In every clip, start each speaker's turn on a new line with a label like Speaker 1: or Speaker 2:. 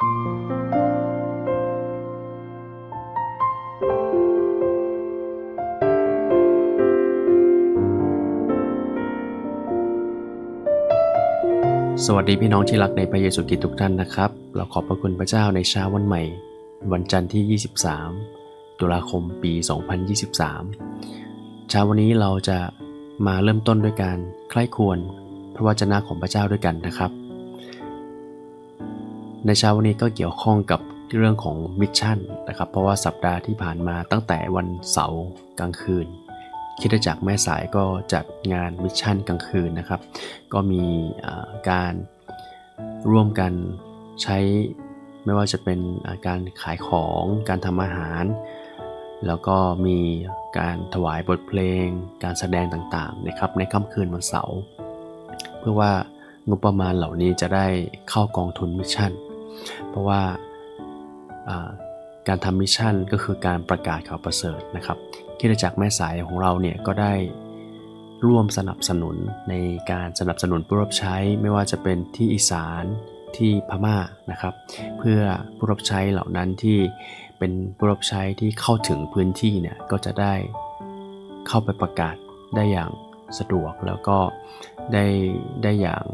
Speaker 1: สวัสดีพี่น้องที่รักในพระเยซูคริสต์ทุกท่านนะครับ เราขอบพระคุณพระเจ้าในเช้าวันใหม่ วันจันทร์ที่ 23 ตุลาคมปี 2023 เช้าวันนี้เราจะมาเริ่มต้นด้วยการใคร่ควรพระวจนะของพระเจ้าด้วยกันนะครับ ในเช้าวันนี้ก็เกี่ยวข้องกับเรื่องของมิชชั่นนะครับเพราะว่าสัปดาห์ที่ผ่านมาตั้งแต่วันเสาร์กลางคืนคิดจักรแม่สายก็จัดงานมิชชั่นกลางคืนนะครับ ก็มีการร่วมกันใช้ไม่ว่าจะเป็นการขายของการทำอาหาร แล้วก็มีการถวายบทเพลง การแสดงต่างๆนะครับในค่ำคืนวันเสาร์เพื่อว่างบประมาณเหล่านี้จะได้เข้ากองทุนมิชชั่น เพราะว่าการทำมิชชั่นก็คือการประกาศข่าวประเสริฐนะครับคริดจักรแม่สายของเราเนี่ยก็ได้ร่วมสนับสนุนในการสนับสนุนผู้รับใช้ไม่ว่าจะเป็นที่อีสานที่พม่านะครับ เพื่อผู้รับใช้เหล่านั้นที่เป็นผู้รับใช้ที่เข้าถึงพื้นที่เนี่ยก็จะได้เข้าไปประกาศได้อย่างสะดวกแล้วก็ได้ได้อย่าง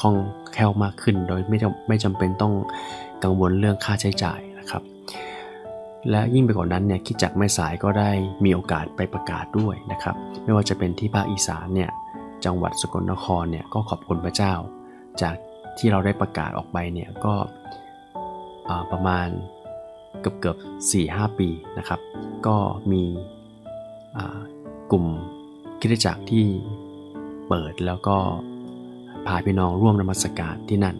Speaker 1: คล่องแคล่วมากขึ้น โดยไม่จำไม่จำเป็นต้องกังวลเรื่องค่าใช้จ่ายนะครับ และยิ่งไปกว่านั้นเนี่ยคิดจักรแม่สายก็ได้มีโอกาสไปประกาศด้วยนะครับ ไม่ว่าจะเป็นที่ภาคอีสานเนี่ยจังหวัดสกลนครเนี่ยก็ขอบคุณพระเจ้า จากที่เราได้ประกาศออกไปเนี่ยก็ประมาณเกือบเกือบสี่ห้าปีนะครับ ก็มีกลุ่มคิดจักรที่เปิดแล้วก็ พาพี่น้องร่วมนมัสการที่นั่น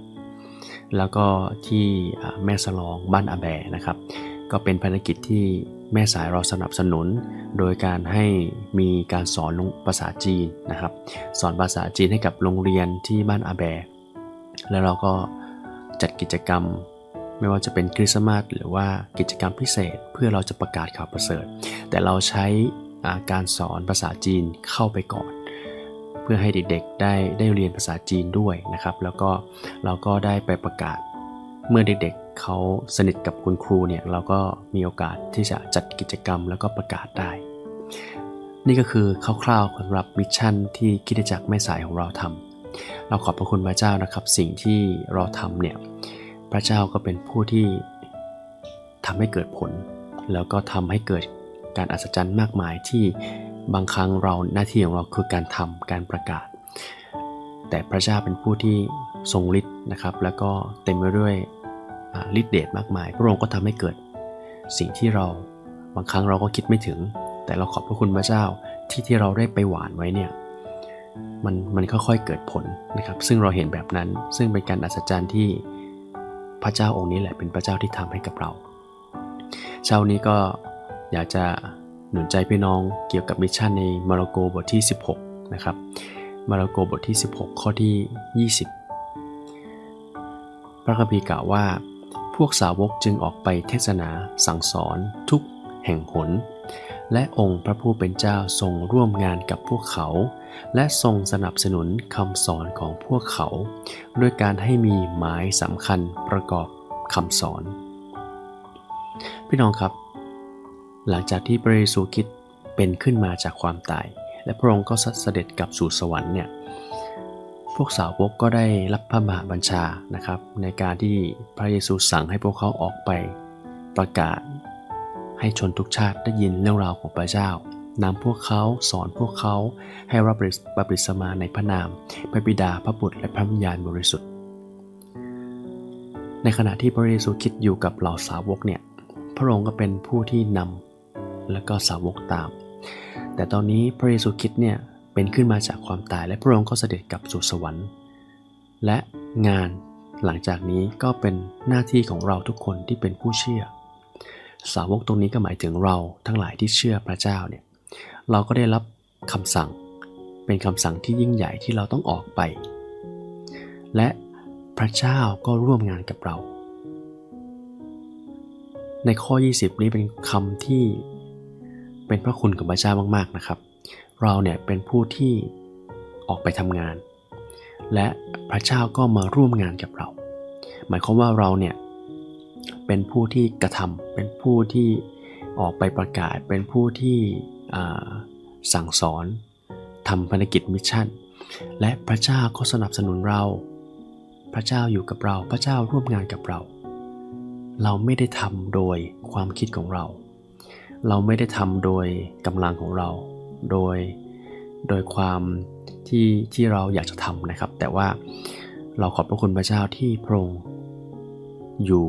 Speaker 1: แล้วก็ที่แม่สลองบ้านอาแบนะครับ ก็เป็นภารกิจที่แม่สายเราสนับสนุน โดยการให้มีการสอนภาษาจีนนะครับ สอนภาษาจีนให้กับโรงเรียนที่บ้านอาแบ แล้วเราก็จัดกิจกรรมไม่ว่าจะเป็นคริสต์มาสหรือว่ากิจกรรมพิเศษเพื่อเราจะประกาศข่าวประเสริฐ แต่เราใช้การสอนภาษาจีนเข้าไปก่อน เพื่อให้เด็กๆได้ได้เรียนภาษาจีนด้วยนะครับ แล้วก็เราก็ได้ไปประกาศ เมื่อเด็กๆเขาสนิทกับคุณครูเนี่ยเราก็มีโอกาสที่จะจัดกิจกรรมแล้วก็ประกาศได้ นี่ก็คือคร่าวๆสำหรับมิชชั่นที่คิดจักรแม่สายของเราทำเราขอบพระคุณพระเจ้านะครับ สิ่งที่เราทำเนี่ยพระเจ้าก็เป็นผู้ที่ทำให้เกิดผล แล้วก็ทำให้เกิดการอัศจรรย์มากมายที่ บางครั้งเราหน้าที่ของเราคือการทำการประกาศ แต่พระเจ้าเป็นผู้ที่ทรงฤทธิ์นะครับ แล้วก็เต็มไปด้วยฤทธิเดชมากมาย พระองค์ก็ทำให้เกิดสิ่งที่เราบางครั้งเราก็คิดไม่ถึง แต่เราขอบพระคุณพระเจ้าที่ที่เราได้ไปหวานไว้เนี่ยมันมันค่อยๆเกิดผลนะครับ ซึ่งเราเห็นแบบนั้น ซึ่งเป็นการอัศจรรย์ที่พระเจ้าองค์นี้แหละเป็นพระเจ้าที่ทำให้กับเรา เช้านี้ก็อยากจะ หนุนใจพี่น้องเกี่ยวกับมิชชั่นในมาระโกบทที่ 16 นะครับ มาระโกบทที่ 16 ข้อที่ 20 พระคัมภีร์กล่าวว่า พวกสาวกจึงออกไปเทศนาสั่งสอนทุกแห่งหน และองค์พระผู้เป็นเจ้าทรงร่วมงานกับพวกเขา และทรงสนับสนุนคำสอนของพวกเขา ด้วยการให้มีหมายสำคัญประกอบคำสอน พี่น้องครับ หลังจากที่พระเยซูคิดเป็นขึ้นมาจากความตาย และพระองค์ก็เสด็จกลับสู่สวรรค์เนี่ยพวกสาวกก็ได้รับพระมหาบัญชานะครับ ในการที่พระเยซูสั่งให้พวกเขาออกไปประกาศ ให้ชนทุกชาติได้ยินเรื่องราวของพระเจ้านำพวกเขาสอนพวกเขาให้รับบัพติศมาในพระนาม พระบิดาพระบุตรและพระวิญญาณบริสุทธิ์ ในขณะที่พระเยซูคิดอยู่กับเหล่าสาวกเนี่ยพระองค์ก็เป็นผู้ที่นำ และก็สาวกตาม แต่ตอนนี้พระเยซูคริดเนี่ยเป็นขึ้นมาจากความตายและพระองค์ก็เสด็จกลับสู่สวรรค์ และงานหลังจากนี้ก็เป็นหน้าที่ของเราทุกคนที่เป็นผู้เชื่อ สาวกตรงนี้ก็หมายถึงเราทั้งหลายที่เชื่อพระเจ้าเนี่ยเราก็ได้รับคำสั่งเป็นคำสั่งที่ยิ่งใหญ่ที่เราต้องออกไป และพระเจ้าก็ร่วมงานกับเรา ในข้อ 20 นี้เป็นคำที่ เป็นพระคุณของพระเจ้ามากๆนะครับ เราเนี่ยเป็นผู้ที่ออกไปทำงาน และพระเจ้าก็มาร่วมงานกับเรา หมายความว่าเราเนี่ยเป็นผู้ที่กระทำเป็นผู้ที่ออกไปประกาศ เป็นผู้ที่สั่งสอนทำภารกิจมิชชั่น และพระเจ้าก็สนับสนุนเรา พระเจ้าอยู่กับเรา พระเจ้าร่วมงานกับเรา เราไม่ได้ทำโดยความคิดของเรา เราไม่ได้ทำโดยกำลังของเรา โดยโดยความที่ที่เราอยากจะทำนะครับ แต่ว่าเราขอบพระคุณพระเจ้าที่พระองค์อยู่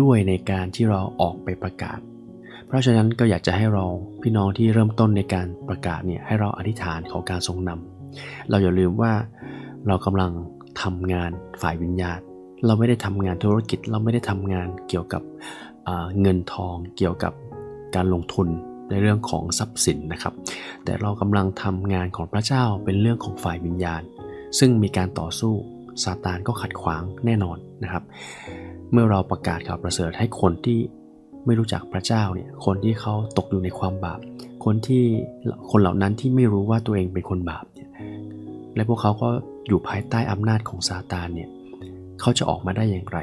Speaker 1: ด้วยในการที่เราออกไปประกาศ เพราะฉะนั้นก็อยากจะให้เราพี่น้องที่เริ่มต้นในการประกาศเนี่ยให้เราอธิษฐานขอการทรงนำเราอย่าลืมว่าเรากำลังทำงานฝ่ายวิญญาณ เราไม่ได้ทำงานธุรกิจ เราไม่ได้ทำงานเกี่ยวกับเงินทอง เกี่ยวกับ การลงทุนในเรื่องของทรัพย์สินนะครับ แต่เรากำลังทำงานของพระเจ้าเป็นเรื่องของฝ่ายวิญญาณ ซึ่งมีการต่อสู้ซาตานก็ขัดขวางแน่นอนนะครับ เมื่อเราประกาศข่าวประเสริฐให้คนที่ไม่รู้จักพระเจ้าเนี่ย คนที่เขาตกอยู่ในความบาป คนที่คนเหล่านั้นที่ไม่รู้ว่าตัวเองเป็นคนบาปเนี่ยและพวกเขาก็อยู่ภายใต้อำนาจของซาตานเนี่ยเขาจะออกมาได้อย่างไร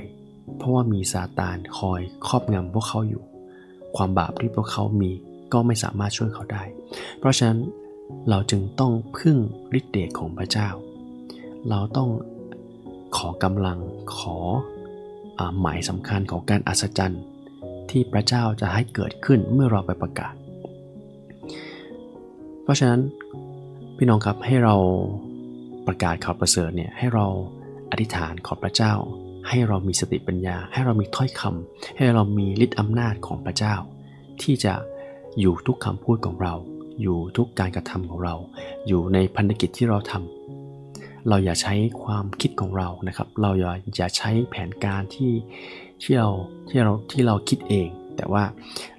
Speaker 1: เพราะว่ามีซาตานคอยครอบงำพวกเขาอยู่ ความบาปที่พวกเขามีก็ไม่สามารถช่วยเขาได้ เพราะฉะนั้นเราจึงต้องพึ่งฤทธิ์เดชของพระเจ้า เราต้องขอกำลังขออหมายสำคัญของการอัศจรรย์ ที่พระเจ้าจะให้เกิดขึ้นเมื่อเราไปประกาศ เพราะฉะนั้นพี่น้องครับให้เราประกาศข่าวประเสริฐเนี่ยให้เราอธิษฐานขอพระเจ้า ให้เรามีสติปัญญา ให้เรามีถ้อยคำให้เรามีฤทธิ์อำนาจของพระเจ้า ที่จะอยู่ทุกคำพูดของเรา อยู่ทุกการกระทำของเรา อยู่ในพันธกิจที่เราทำเราอย่าใช้ความคิดของเรานะครับ เราอย่าอย่าใช้แผนการที่ที่เราที่เราที่เราคิดเอง แต่ว่า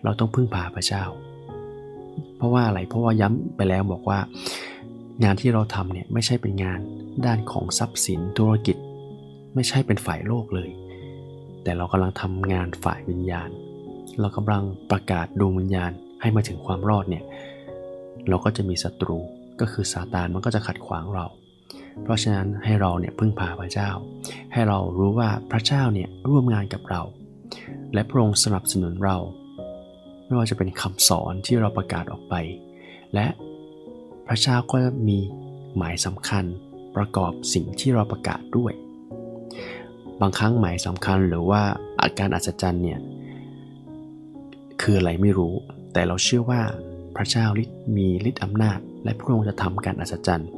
Speaker 1: เราต้องพึ่งพาพระเจ้า เพราะว่าอะไรเพราะว่าย้ำไปแล้วบอกว่างานที่เราทำเนี่ยไม่ใช่เป็นงานด้านของทรัพย์สินธุรกิจ ไม่ใช่เป็นฝ่ายโลกเลย แต่เรากำลังทำงานฝ่ายวิญญาณ เรากำลังประกาศดวงวิญญาณให้มาถึงความรอดเนี่ยเราก็จะมีศัตรูก็คือซาตานมันก็จะขัดขวางเรา เพราะฉะนั้นให้เราเนี่ยพึ่งพาพระเจ้า ให้เรารู้ว่าพระเจ้าเนี่ยร่วมงานกับเรา และพระองค์สนับสนุนเรา ไม่ว่าจะเป็นคำสอนที่เราประกาศออกไป และพระเจ้าก็มีหมายสำคัญประกอบสิ่งที่เราประกาศด้วย บางครั้งหมายสำคัญหรือว่าอาการอัศจรรย์เนี่ยคืออะไรไม่รู้ แต่เราเชื่อว่าพระเจ้าฤทธิ์มีฤทธิ์อำนาจ และพระองค์จะทำการอัศจรรย์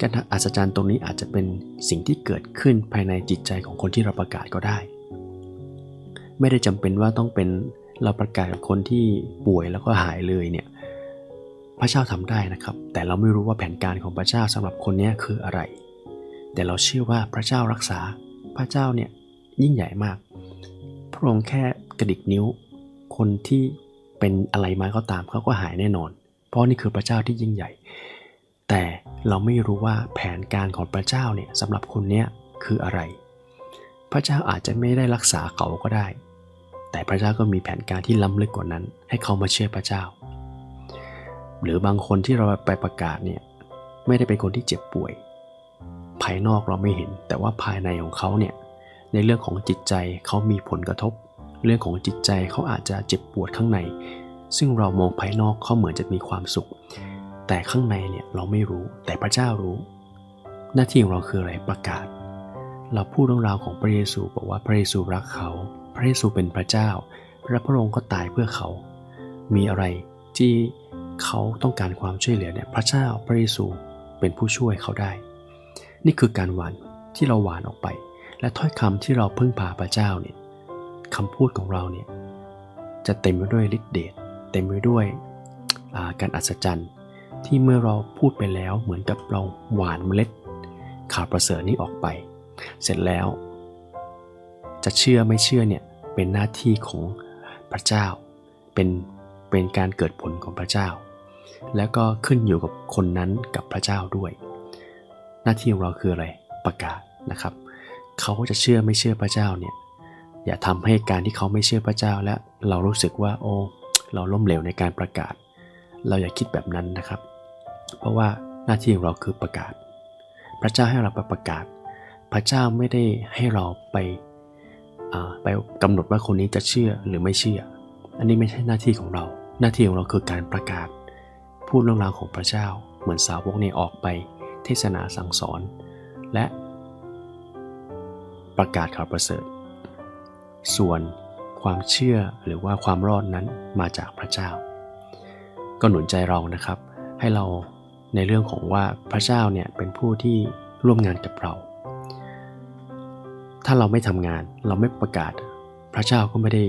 Speaker 1: การอัศจรรย์ตรงนี้อาจจะเป็นสิ่งที่เกิดขึ้นภายในจิตใจของคนที่เราประกาศก็ได้ ไม่ได้จำเป็นว่าต้องเป็นเราประกาศกับคนที่ป่วยแล้วก็หายเลยเนี่ยพระเจ้าทำได้นะครับ แต่เราไม่รู้ว่าแผนการของพระเจ้าสำหรับคนนี้คืออะไร แต่เราเชื่อว่าพระเจ้ารักษา พระเจ้าเนี่ยยิ่งใหญ่มาก พระองค์แค่กระดิกนิ้ว คนที่เป็นอะไรมาก็ตามเขาก็หายแน่นอน เพราะนี่คือพระเจ้าที่ยิ่งใหญ่ แต่เราไม่รู้ว่าแผนการของพระเจ้าเนี่ยสำหรับคนเนี้ยคืออะไร พระเจ้าอาจจะไม่ได้รักษาเขาก็ได้ แต่พระเจ้าก็มีแผนการที่ล้ำลึกกว่านั้น ให้เขามาเชื่อพระเจ้า หรือบางคนที่เราไปประกาศเนี่ยไม่ได้เป็นคนที่เจ็บป่วย ภายนอกเราไม่เห็น แต่ว่าภายในของเขาเนี่ยในเรื่องของจิตใจเขามีผลกระทบ เรื่องของจิตใจเขาอาจจะเจ็บปวดข้างใน ซึ่งเรามองภายนอกเขาเหมือนจะมีความสุข แต่ข้างในเนี่ยเราไม่รู้แต่พระเจ้ารู้ หน้าที่ของเราคืออะไรประกาศ เราพูดเรื่องราวของพระเยซูบอกว่าพระเยซูรักเขา พระเยซูเป็นพระเจ้า พระพระองค์ก็ตายเพื่อเขา มีอะไรที่เขาต้องการความช่วยเหลือเนี่ยพระเจ้าพระเยซูเป็นผู้ช่วยเขาได้ นี่คือการหวานที่เราหวานออกไป และถ้อยคำที่เราพึ่งพาพระเจ้าเนี่ยคำพูดของเราเนี่ยจะเต็มไปด้วยฤทธิ์เดชเต็มไปด้วยาการอัศจรรย์ ที่เมื่อเราพูดไปแล้วเหมือนกับเราหวานเมล็ดข่าวประเสริฐนี้ออกไป เสร็จแล้ว จะเชื่อไม่เชื่อเนี่ยเป็นหน้าที่ของพระเจ้า เป็นเป็นการเกิดผลของพระเจ้า แล้วก็ขึ้นอยู่กับคนนั้นกับพระเจ้าด้วย หน้าที่ของเราคืออะไรประกาศนะครับเขาจะเชื่อไม่เชื่อพระเจ้าเนี่ยอย่าทำให้การที่เขาไม่เชื่อพระเจ้าและเรารู้สึกว่าโอ้เราล้มเหลวในการประกาศ เราอย่าคิดแบบนั้นนะครับ เพราะว่าหน้าที่ของเราคือประกาศ พระเจ้าให้เราไปประกาศ พระเจ้าไม่ได้ให้เราไปอ่าไปกำหนดว่าคนนี้จะเชื่อหรือไม่เชื่อ อันนี้ไม่ใช่หน้าที่ของเรา หน้าที่ของเราคือการประกาศ พูดเรื่องราวของพระเจ้า เหมือนสาวกเนี่ยออกไป เทศนาสั่งสอน และประกาศข่าวประเสริฐ ส่วนความเชื่อหรือว่าความรอดนั้นมาจากพระเจ้า ก็หนุนใจเรานะครับ ให้เราในเรื่องของว่าพระเจ้าเนี่ยเป็นผู้ที่ร่วมงานกับเรา ถ้าเราไม่ทำงานเราไม่ประกาศ พระเจ้าก็ไม่ได้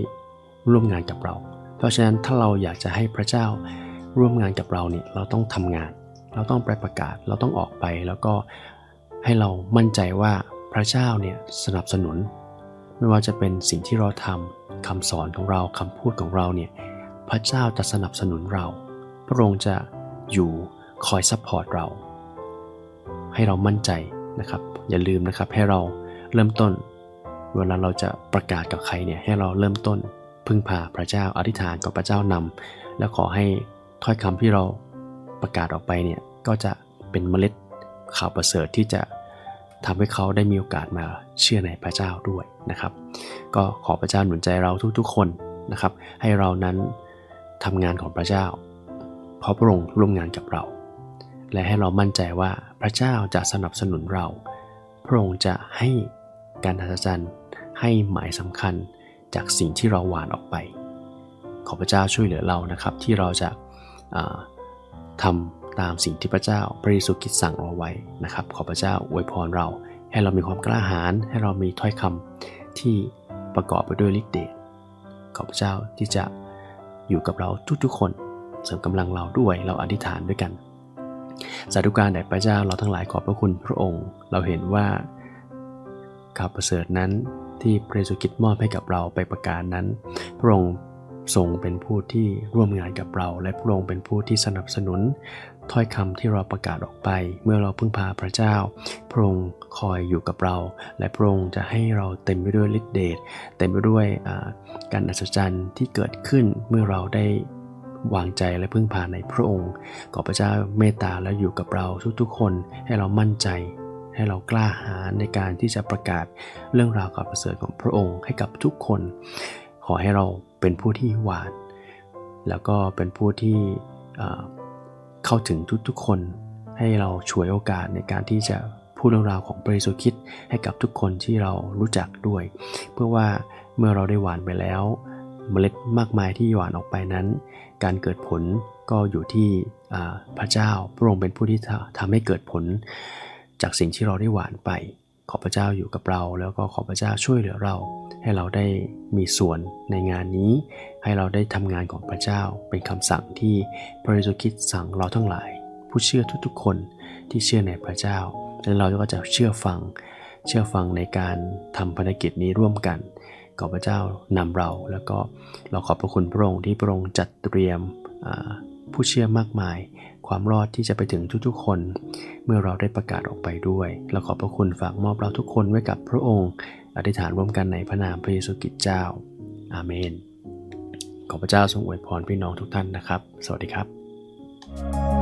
Speaker 1: ร่วมงานกับเรา เพราะฉะนั้นถ้าเราอยากจะให้พระเจ้าร่วมงานกับเราเนี่ยเราต้องทำงาน เราต้องไปประกาศเราต้องออกไป แล้วก็ให้เรามั่นใจว่าพระเจ้าเนี่ยสนับสนุน ไม่ว่าจะเป็นสิ่งที่เราทำคำสอนของเราคำพูดของเราเนี่ยพระเจ้าจะสนับสนุนเรา พระองค์จะอยู่คอยซัพพอร์ตเรา ให้เรามั่นใจนะครับ อย่าลืมนะครับให้เราเริ่มต้น เวลาเราจะประกาศกับใครเนี่ยให้เราเริ่มต้นพึ่งพาพระเจ้าอธิษฐานกับพระเจ้านำแล้วขอให้ถ้อยคำที่เรา ประกาศออกไปเนี่ยก็จะเป็นเมล็ดข่าวประเสริฐที่จะทำให้เขาได้มีโอกาสมาเชื่อในพระเจ้าด้วยนะครับ ก็ขอพระเจ้าหนุนใจเราทุกๆคนนะครับ ให้เรานั้นทำงานของพระเจ้า เพราะพระองค์ร่วมงานกับเรา และให้เรามั่นใจว่าพระเจ้าจะสนับสนุนเรา พระองค์จะให้การอัศจรรย์ให้หมายสำคัญจากสิ่งที่เราหวานออกไป ขอพระเจ้าช่วยเหลือเรานะครับที่เราจะ อ่าทำตามสิ่งที่พระเจ้าพระเยซูคริสต์สั่งเราไว้นะครับ ขอพระเจ้าอวยพรเรา ให้เรามีความกล้าหาญให้เรามีถ้อยคำที่ประกอบไปด้วยฤทธิ์เดชขอพระเจ้าที่จะอยู่กับเราทุกๆคน เสริมกำลังเราด้วยเราอธิษฐานด้วยกันสาธุการแด่พระเจ้าเราทั้งหลายขอบพระคุณพระองค์ เราเห็นว่าข่าวประเสริฐนั้นที่พระเยซูคริสต์มอบให้กับเราไปประกาศนั้น พระองค์ ทรงเป็นผู้ที่ร่วมงานกับเรา และพระองค์เป็นผู้ที่สนับสนุน ถ้อยคำที่เราประกาศออกไป เมื่อเราพึ่งพาพระเจ้า พระองค์คอยอยู่กับเรา และพระองค์จะให้เราเต็มไปด้วยฤทธิเดชเต็มไปด้วยการอัศจรรย์ที่เกิดขึ้นเมื่อเราได้วางใจและพึ่งพาในพระองค์ ขอพระเจ้าเมตตาและอยู่กับเราทุกๆ คนให้เรามั่นใจ ให้เรากล้าหาญในการที่จะประกาศเรื่องราวข่าวประเสริฐของพระองค์ให้กับทุกคน ขอให้เรา เป็นผู้ที่หวาน แล้วก็เป็นผู้ที่เข้าถึงทุกๆคน ให้เราช่วยโอกาสในการที่จะพูดเรื่องราวของพระเยซูคริสต์ให้กับทุกคนที่เรารู้จักด้วย เพื่อว่าเมื่อเราได้หวานไปแล้วเมล็ดมากมายที่หวานออกไปนั้น การเกิดผลก็อยู่ที่พระเจ้าพระองค์เป็นผู้ที่ทำทำให้เกิดผลจากสิ่งที่เราได้หวานไป ขอพระเจ้าอยู่กับเรา แล้วก็ขอพระเจ้าช่วยเหลือเรา ให้เราได้มีส่วนในงานนี้ ให้เราได้ทำงานของพระเจ้า เป็นคำสั่งที่พระเยซูคริสต์สั่งเราทั้งหลาย ผู้เชื่อทุกๆคนที่เชื่อในพระเจ้า และเราก็จะเชื่อฟัง เชื่อฟังในการทำภารกิจนี้ร่วมกันขอพระเจ้านำเรา แล้วก็เราขอบพระคุณพระองค์ที่พระองค์จัดเตรียมอ่า ผู้เชื่อมากมาย ความรอดที่จะไปถึงทุกๆคน เมื่อเราได้ประกาศออกไปด้วย เราขอบพระคุณฝากมอบเราทุกคนไว้กับพระองค์ อธิษฐานร่วมกันในพระนามพระเยซูคริสต์เจ้า อาเมน ขอพระเจ้าทรงอวยพรพี่น้องทุกท่านนะครับ สวัสดีครับ